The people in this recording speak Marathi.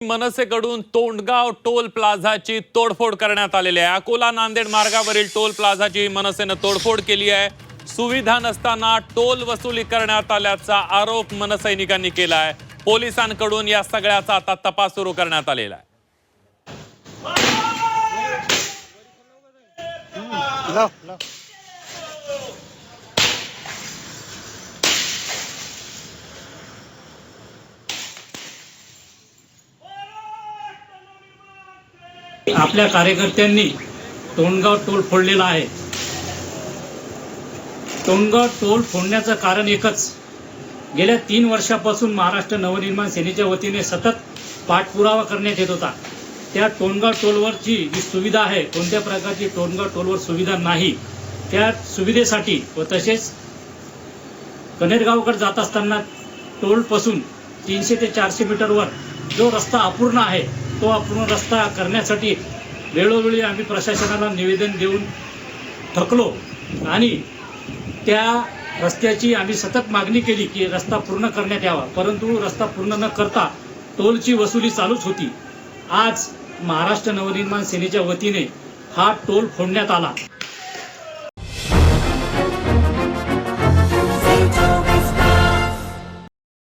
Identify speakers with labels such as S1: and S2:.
S1: मनसेकडून तोंडगाव टोल प्लाझाची तोडफोड करण्यात आलेली आहे. अकोला नांदेड मार्गावरील टोल प्लाझाची मनसेनं तोडफोड केली आहे. सुविधा नसताना टोल वसुली करण्यात आल्याचा आरोप मनसैनिकांनी केला आहे. पोलिसांकडून या सगळ्याचा आता तपास सुरू करण्यात आलेला आहे.
S2: आपल्या कार्यकर्त्यांनी तोंडगाव टोल फोडलेला आहे. तोंडगाव टोल फोडण्याचं कारण एकच. गेल्या तीन वर्षापासून महाराष्ट्र नवनिर्माण सेनेच्या वतीने सतत पाठपुरावा करण्यात येत होता. त्या टोनगाव टोलवरची जी सुविधा आहे कोणत्या प्रकारची टोनगाव टोलवर सुविधा नाही त्या सुविधेसाठी व तसेच कनेरगावकडे जात असताना टोलपासून तीनशे ते चारशे मीटरवर जो रस्ता अपूर्ण आहे तो पूर्ण रस्ता करण्यासाठी वेळोवेळी आम्ही प्रशासनाला निवेदन देऊन थकलो. आणि त्या रस्त्याची आम्ही सतत मागणी केली की रस्ता पूर्ण करण्यात यावा. परंतु रस्ता पूर्ण न करता टोलची वसुली चालूच होती. आज महाराष्ट्र नवनिर्माण सेनेच्या वतीने हा टोल फोडण्यात आला.